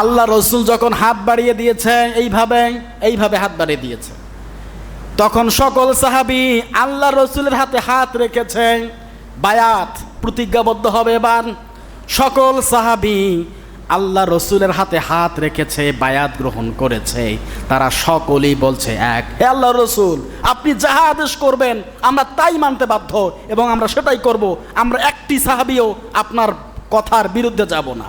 আল্লাহ রসুল যখন হাত বাড়িয়ে দিয়েছে এইভাবে এইভাবে হাত বাড়িয়ে দিয়েছে। তখন সকল সাহাবি আল্লাহ রসুলের হাতে হাত রেখেছে বায়াত প্রতিজ্ঞাবদ্ধ হবে এবার। সকল সাহাবি আল্লাহ রসুলের হাতে হাত রেখেছে, বায়াত গ্রহণ করেছে। তারা সকলেই বলছে এক, হে আল্লাহ রসুল, আপনি যাহা আদেশ করবেন, আমরা তাই মানতে বাধ্য এবং আমরা সেটাই করব। আমরা একটি সাহাবিও আপনার কথার বিরুদ্ধে যাব না।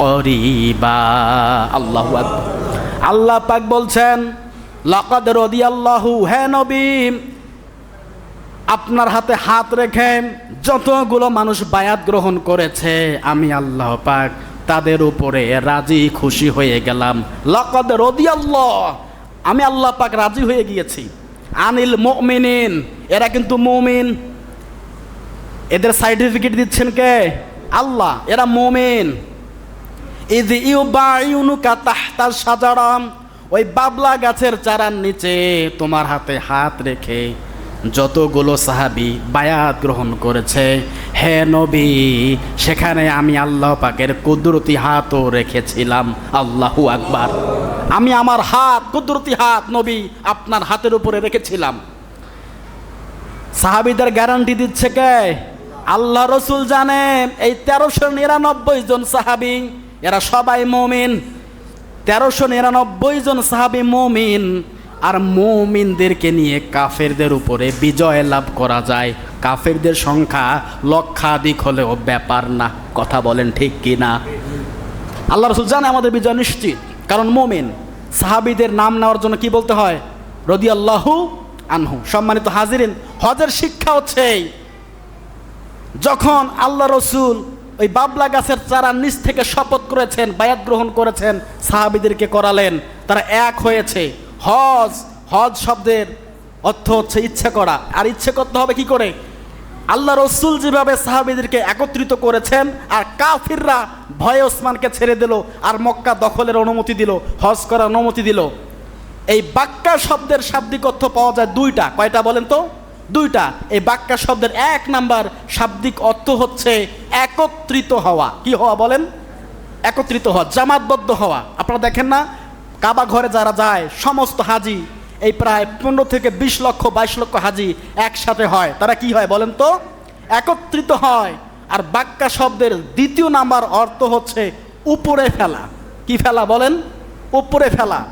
করিবা। আল্লাহ আল্লাহ পাক বলছেন হে আপনার হাতে হাত রেখে যতগুলো মানুষ বায়াত গ্রহণ করেছে, আমি আল্লাহ পাক তাদের উপরে রাজি, খুশি হয়ে গেলাম। লকদ রদি আল্লাহ আমি আল্লাহ পাক রাজি হয়ে গিয়েছি। আনিল মুমিনিন, এরা কিন্তু মুমিন। এদের সার্টিফিকেট দিচ্ছেন কে? আল্লাহ, এরা মুমিন। ওই বাবলা গাছের চারার নিচে তোমার হাতে হাত রেখে যতগুলো সাহাবি বায়াত গ্রহণ করেছে, হে নবী, সেখানে আমি আল্লাহ পাকের কুদরতি হাতও রেখেছিলাম। আল্লাহু আকবার। আমি আমার হাত, কুদরতি হাত নবী আপনার হাতের উপরে রেখেছিলাম। সাহাবিদের গ্যারান্টি দিচ্ছে কে? আল্লাহ রসুল জানে এই তেরোশো নিরানব্বই জন সাহাবি, এরা সবাই মমিন। তেরোশো নিরানব্বই জন সাহাবি মমিন, আর মমিনদেরকে নিয়ে কাফেরদের উপরে বিজয় লাভ করা যায়। কাফেরদের সংখ্যা লক্ষাধিক হলেও ব্যাপার না, কথা বলেন ঠিক কি না আল্লাহ রসুল জানে আমাদের বিজয় নিশ্চিত, কারণ মোমিন। সাহাবিদের নাম নেওয়ার জন্য কি বলতে হয়? রদি আল্লাহু আনহু। সম্মানিত হাজিরিন, হজের শিক্ষা হচ্ছে যখন আল্লাহ রসুল ওই বাবলা গাছের চারার নিচ থেকে শপথ করেছেন, বায়াত গ্রহণ করেছেন, সাহাবিদেরকে করালেন, তারা এক হয়েছে। হজ হজ শব্দের অর্থ হচ্ছে ইচ্ছে করা। আর ইচ্ছে করতে হবে কি করে? আল্লাহ রসুল যেভাবে সাহাবিদেরকে একত্রিত করেছেন, আর কাফিররা ভয়ে ওসমানকে ছেড়ে দিল, আর মক্কা দখলের অনুমতি দিল, হজ করার অনুমতি দিল। এই বাক্কা শব্দের শাব্দিক অর্থ পাওয়া যায় দুইটা। কয়টা বলেন তো? দুইটা। এই বাক্যা শব্দের এক নাম্বার শাব্দিক অর্থ হচ্ছে একত্রিত হওয়া। কি হওয়া বলেন? একত্রিত হওয়া, জামাতবদ্ধ হওয়া। আপনারা দেখেন না? কাবা ঘরে যারা যায়, সমস্ত হাজি, এই প্রায় পনেরো থেকে বিশ লক্ষ, বাইশ লক্ষ হাজি একসাথে হয়। তারা কি হয় বলেন তো? একত্রিত হয়। আর বাক্যা শব্দের দ্বিতীয় নাম্বার অর্থ হচ্ছে উপরে ফেলা। কি ফেলা বলেন? উপরে ফেলা।